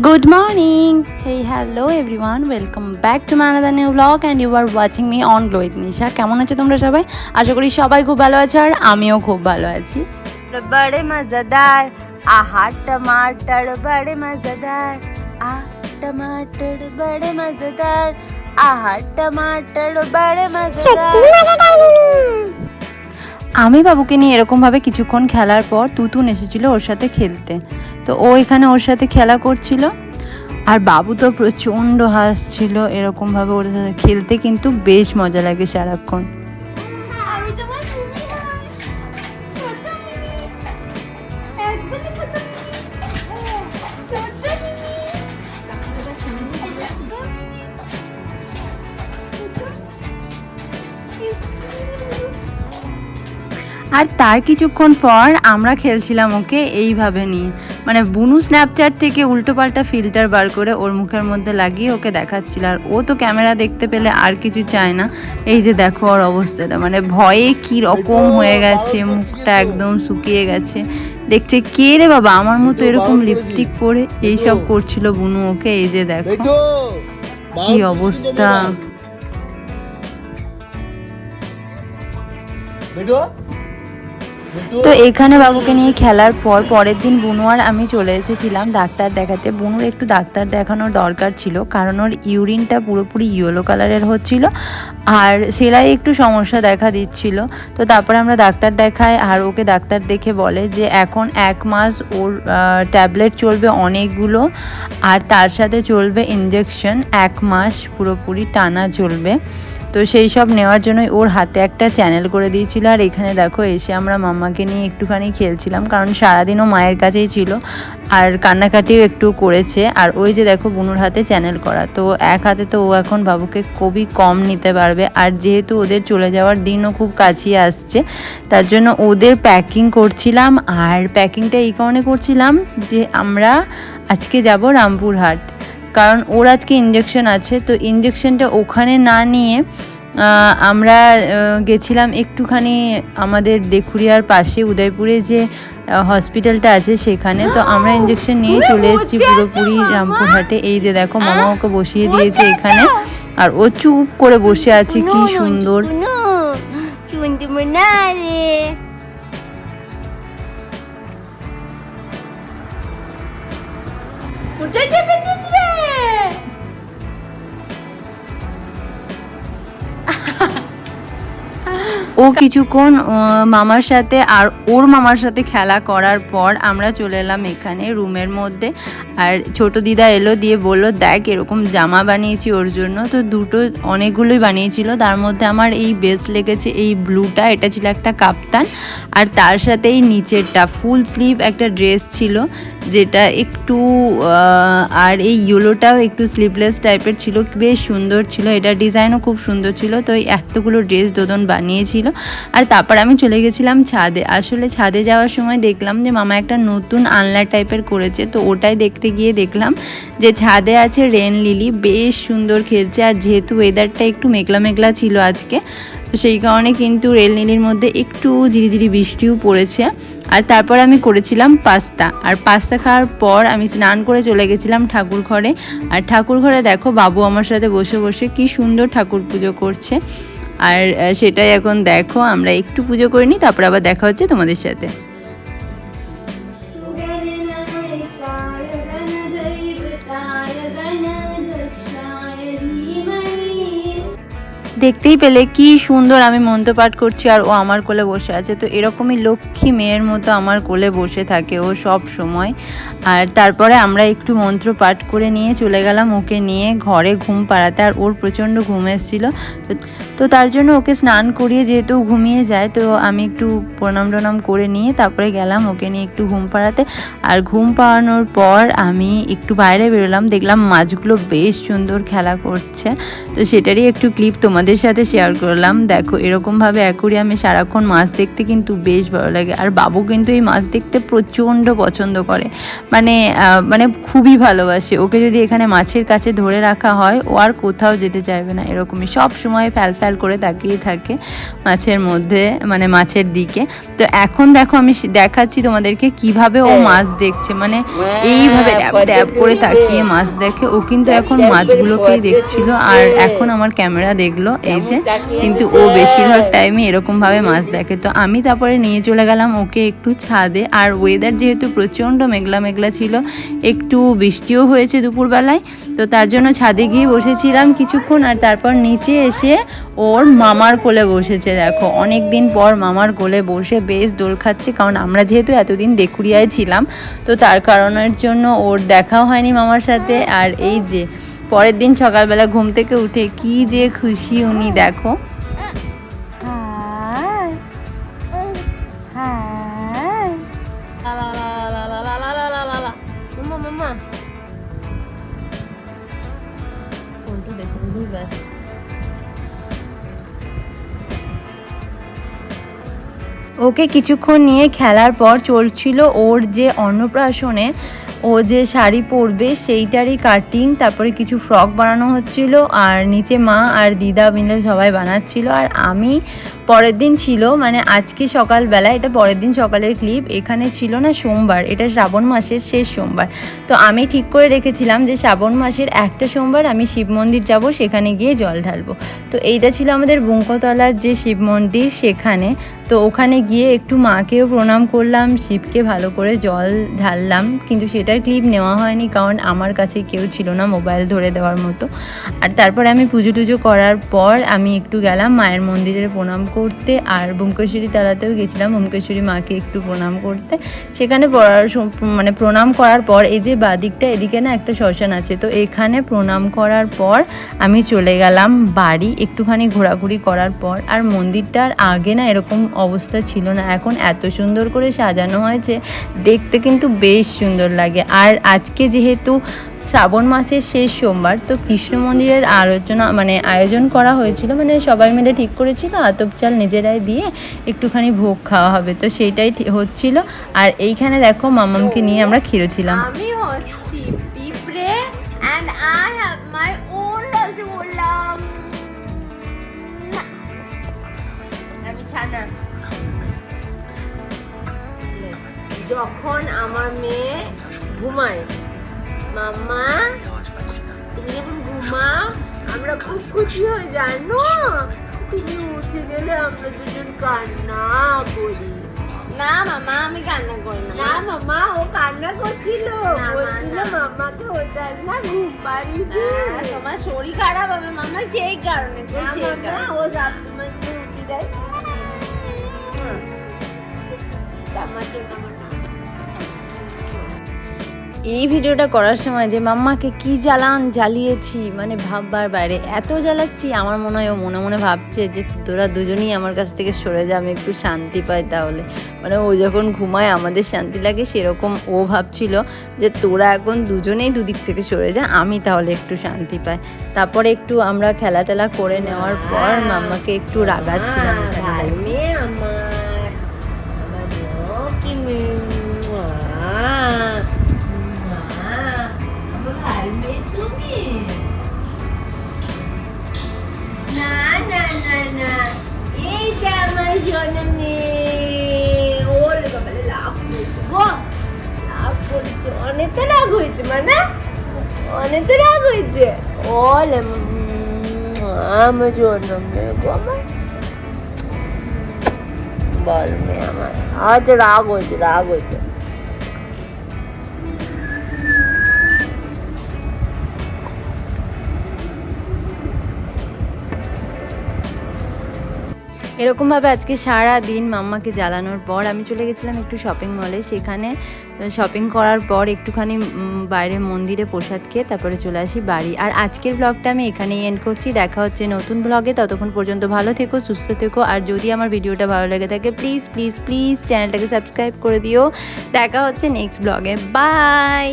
Good morning! Hey, hello everyone. Welcome back to my another new vlog and you are watching me on Glow with Nisha. কেমন আছে তোমরা সবাই আশা করি সবাই খুব ভালো আছে আর আমিও খুব ভালো আছি বড়ে মজাদার আহা টমাটার বড়ে মজাদার আহ টমাটার বড়ে মজাদার আহা টমাটার বড়ে মজাদার আমি বাবুকে নিয়ে এরকমভাবে কিছুক্ষণ খেলার পর তুতুন এসেছিল ওর সাথে খেলতে। তো ও এখানে ওর সাথে খেলা করছিল। আর বাবু তো প্রচণ্ড হাসছিল, এরকমভাবে ওর সাথে খেলতে কিন্তু বেশ মজা লাগে সারাক্ষণ। আর তার কিছুক্ষণ পর আমরা খেলছিলাম ওকে এইভাবে নিয়ে। মানে বুনু স্ন্যাপচ্যাট থেকে উল্টোপাল্টা ফিল্টার বার করে ওর মুখের মধ্যে লাগিয়ে ওকে দেখাচ্ছিল। আর ও তো ক্যামেরা দেখতে পেলে আর কিছু চায় না। এই যে দেখো ওর অবস্থাটা মানে ভয়ে কি রকম হয়ে গেছে মুখটা একদম শুকিয়ে গেছে। দেখছে কে রে বাবা? আমার মতো এরকম লিপস্টিক পরে এইসব করছিল বুনু ওকে? এই যে দেখো কি অবস্থা। বেটো তো এখানে বাবুকে নিয়ে খেলার পর পরের দিন বুনু আর আমি চলে এসেছিলাম ডাক্তার দেখাতে। বুনুর একটু ডাক্তার দেখানোর দরকার ছিল, কারণ ওর ইউরিনটা পুরোপুরি ইয়েলো কালারের হচ্ছিল আর সেলাই একটু সমস্যা দেখা দিচ্ছিল। তো তারপরে আমরা ডাক্তার দেখাই আর ওকে ডাক্তার দেখে বলে যে এখন এক মাস ওর ট্যাবলেট চলবে অনেকগুলো আর তার সাথে চলবে ইঞ্জেকশন এক মাস পুরোপুরি টানা চলবে। তো সেই সব নেওয়ার জন্যই ওর হাতে একটা চ্যানেল করে দিয়েছিল। আর এখানে দেখো, এসে আমরা মাম্মাকে নিয়ে একটুখানি খেলছিলাম, কারণ সারাদিনও মায়ের কাছেই ছিল। আর কান্নাকাটিও একটু করেছে। আর ওই যে দেখো, বুনুর হাতে চ্যানেল করা। তো এক হাতে তো ও এখন বাবুকে খুবই কম নিতে পারবে। আর যেহেতু ওদের চলে যাওয়ার দিনও খুব কাছিয়ে আসছে, তার জন্য ওদের প্যাকিং করছিলাম। আর প্যাকিংটা এই কারণে করছিলাম যে আমরা আজকে যাব রামপুরহাট। কারণ ওর আজকে ইঞ্জেকশন আছে, তো ইঞ্জেকশনটা ওখানে না নিয়ে আমরা গেছিলাম একটুখানি আমাদের দেখুরিয়ার পাশে, উদয়পুরে যে হসপিটালটা আছে সেখানে। তো আমরা ইঞ্জেকশন নিয়ে চলে এসেছি পুরোপুরি রামপুরহাটে। এই যে দেখো, মামা ওকে বসিয়ে দিয়েছে এখানে। আর ও চুপ করে বসে আছে, কি সুন্দর। কোথায় চেপেছিস ও কিছুক্ষণ মামার সাথে আর ওর মামার সাথে খেলা করার পর আমরা চলে এলাম এখানে রুমের মধ্যে। আর ছোট দিদা এলো দিয়ে বলল, দেখ, এরকম জামা বানিয়েছি ওর জন্য। তো দুটো অনেকগুলোই বানিয়েছিল। তার মধ্যে আমার এই বেস্ট লেগেছে এই ব্লুটা, এটা ছিল একটা কাপ্তান। আর তার সাথে এই নিচেরটা, ফুল স্লিভ একটা ড্রেস ছিল, যেটা একটু আর এই ইয়েলোটাও একটু স্লিভলেস টাইপের ছিল, বেশ সুন্দর ছিল। এটা ডিজাইনও খুব সুন্দর ছিল, তো এই এতগুলো ড্রেস দোদন বানিয়েছিল। আর তারপর আমি চলে গেছিলাম ছাদে। আসলে ছাদে যাওয়ার সময় দেখলাম যে মামা একটা নতুন আনলা টাইপের করেছে, তো ওটাই দেখতে গিয়ে দেখলাম যে ছাদে আছে রেন লিলি বেশ সুন্দর খেলছে। আর যেহেতু ওয়েদারটা একটু মেঘলা মেঘলা ছিল আজকে, তো সেই কারণে কিন্তু রেল নীলির মধ্যে একটু ঝিরিঝিরি বৃষ্টিও পড়েছে। আর তারপর আমি করেছিলাম পাস্তা। আর পাস্তা খাওয়ার পর আমি স্নান করে চলে গেছিলাম ঠাকুর ঘরে। আর ঠাকুর ঘরে দেখো বাবু আমার সাথে বসে বসে কি সুন্দর ঠাকুর পুজো করছে। আর সেটাই এখন দেখো, আমরা একটু পুজো করে নিই, তারপর আবার দেখা হচ্ছে তোমাদের সাথে। দেখতেই পেলে কি সুন্দর আমি মন্ত্র পাঠ করছি আর ও আমার কোলে বসে আছে। তো এরকমই লক্ষ্মী মেয়ের মতো আমার কোলে বসে থাকে ও সব সময়। আর তারপরে আমরা একটু মন্ত্র পাঠ করে নিয়ে চলে গেলাম ওকে নিয়ে ঘরে ঘুম পাড়াতে আর ওর প্রচণ্ড ঘুম এসেছিল। তো তো তার জন্য ওকে স্নান করিয়ে যেহেতু ঘুমিয়ে যায়, তো আমি একটু প্রণাম টনাম করে নিয়ে তারপরে গেলাম ওকে নিয়ে একটু ঘুম পাড়াতে। আর ঘুম পাড়ানোর পর আমি একটু বাইরে বেরোলাম, দেখলাম মাছগুলো বেশ সুন্দর খেলা করছে। তো সেটারই একটু ক্লিপ তোমাদের তোমাদের সাথে শেয়ার করলাম। দেখো এরকমভাবে অ্যাকুরিয়ামে সারাক্ষণ মাছ দেখতে কিন্তু বেশ ভালো লাগে। আর বাবু কিন্তু এই মাছ দেখতে প্রচণ্ড পছন্দ করে। মানে মানে খুবই ভালোবাসে। ওকে যদি এখানে মাছের কাছে ধরে রাখা হয় ও আর কোথাও যেতে চাইবে না এরকমই। সব সময় ফ্যাল ফ্যাল করে তাকিয়ে থাকে মাছের মধ্যে মানে মাছের দিকে। তো এখন দেখো আমি দেখাচ্ছি তোমাদেরকে কীভাবে ও মাছ দেখছে। মানে এইভাবে ড্যাব ড্যাব করে তাকিয়ে মাছ দেখে। ও কিন্তু এখন মাছগুলোকেই দেখছিল। আর এখন আমার ক্যামেরা দেখল। এই যে কিন্তু ও বেশিরভাগ টাইমে এরকম ভাবে মাছ দেখে। তো আমি তারপরে নিয়ে চলে গেলাম ওকে একটু ছাদে। আর ওয়েদার যেহেতু প্রচণ্ড মেঘলা মেঘলা ছিল একটু বৃষ্টিও হয়েছে দুপুরবেলায় তো তার জন্য ছাদে গিয়ে বসেছিলাম কিছুক্ষণ। আর তারপর নিচে এসে ওর মামার কোলে বসেছে দেখো। অনেক দিন পর মামার কোলে বসে বেশ দোল খাচ্ছে কারণ আমরা যেহেতু এতদিন দেখুরিয়ায় ছিলাম তো তার কারণের জন্য ওর দেখাও হয়নি মামার সাথে। আর এই যে পরের দিন সকালবেলা ঘুম থেকে উঠে কি যে খুশি উনি দেখো। ওকে কিছুক্ষণ নিয়ে খেলার পর চলছিল ওর যে অন্নপ্রাশনে ও যে শাড়ি পরবে সেইটারই কাটিং তারপরে কিছু ফ্রক বানানো হচ্ছিল, আর নিচে মা আর দিদা মিলে সবাই বানাচ্ছিল। আর আমি পরের দিন ছিল মানে আজকে সকালবেলা, এটা পরের দিন সকালের ক্লিপ এখানে ছিল না সোমবার, এটা শ্রাবণ মাসের শেষ সোমবার। তো আমি ঠিক করে রেখেছিলাম যে শ্রাবণ মাসের একটা সোমবার আমি শিব মন্দির যাব, সেখানে গিয়ে জল ঢালবো। তো এইটা ছিল আমাদের বুঙ্কতলার যে শিব মন্দির সেখানে। তো ওখানে গিয়ে একটু মাকেও প্রণাম করলাম, শিবকে ভালো করে জল ঢাললাম, কিন্তু সেটার ক্লিপ নেওয়া হয়নি, কারণ আমার কাছে কেউ ছিল না মোবাইল ধরে দেওয়ার মতো। আর তারপরে আমি পুজো টুজো করার পর আমি একটু গেলাম মায়ের মন্দিরে প্রণাম করতে আর বুমকেশ্বরী তালাতেও গেছিলাম। বুমকেশ্বরী মাকে একটু প্রণাম করতে। সেখানে পড়ার মানে প্রণাম করার পর এই যে বাদিকটা, এদিকে না একটা শ্মশান আছে। তো এখানে প্রণাম করার পর আমি চলে গেলাম বাড়ি। একটুখানি ঘোরাঘুরি করার পর আর মন্দিরটার আগে না এরকম অবস্থা ছিল না। এখন এত সুন্দর করে সাজানো হয়েছে, দেখতে কিন্তু বেশ সুন্দর লাগে। আর আজকে যেহেতু শ্রাবণ মাসের শেষ সোমবার তো কৃষ্ণ মন্দিরের আলোচনা মানে আয়োজন করা হয়েছিল মানে সবাই মিলে ঠিক করেছিল, আতপ চাল নিজেরাই দিয়ে একটুখানি ভোগ খাওয়া হবে, তো সেইটাই হচ্ছিল। আর এইখানে দেখো মামামকে নিয়ে আমরা খেলছিলাম। যখন আমার মেয়ে ঘুমায় মাম্মা তুমি যখন ঘুমাও আমরা খুব খুশি হয়ে জানো? তুমি উঠে গেলে আমরা দুজন কান্না করি। না মামা আমি কান্না করি না। না মামা ও কান্না করছিল। বলছিল মামাকে ওটার না ঘুম পাড়িয়ে দে। তোমার শরীর খারাপ হবে মামা সেই কারণে ও সবসময় উঠে দেয় মামা এই ভিডিওটা করার সময় যে, মাম্মাকে কি জ্বালান জ্বালিয়েছি? মানে ভাববার বাইরে। এত জ্বালাচ্ছি, আমার মনে হয় ও মনে মনে ভাবছে যে, তোরা দুজনেই আমার কাছ থেকে সরে যা, আমি একটু শান্তি পাই তাহলে। মানে ও যখন ঘুমায়, আমাদের শান্তি লাগে সেরকম ও ভাবছিল যে, তোরা এখন দুজনেই দুদিক থেকে সরে যা, আমি তাহলে একটু শান্তি পাই। তারপরে একটু আমরা খেলা টেলা করে নেওয়ার পর মাম্মাকে একটু রাগাচ্ছিলাম এখানে করেছে অনেকটা রাগ হয়েছে মানে অনেক রাগ হয়েছে। অল আমার গো আমার বল মেয়ে আমার আজ রাগ হয়েছে রাগ হয়েছে। এরকমভাবে আজকে সারা দিন মাম্মাকে জ্বালানোর পর আমি চলে গেছিলাম একটু শপিং মলে সেখানে শপিং করার পর একটুখানি বাইরে মন্দিরে প্রসাদ খেয়ে তারপরে চলে আসি বাড়ি। আর আজকের ব্লগটা আমি এখানেই এন্ড করছি। দেখা হচ্ছে নতুন ব্লগে ততক্ষণ পর্যন্ত ভালো থেকো, সুস্থ থেকো। আর যদি আমার ভিডিওটা ভালো লেগে থাকে প্লিজ প্লিজ প্লিজ চ্যানেলটাকে সাবস্ক্রাইব করে দিও। দেখা হচ্ছে নেক্সট ব্লগে বাই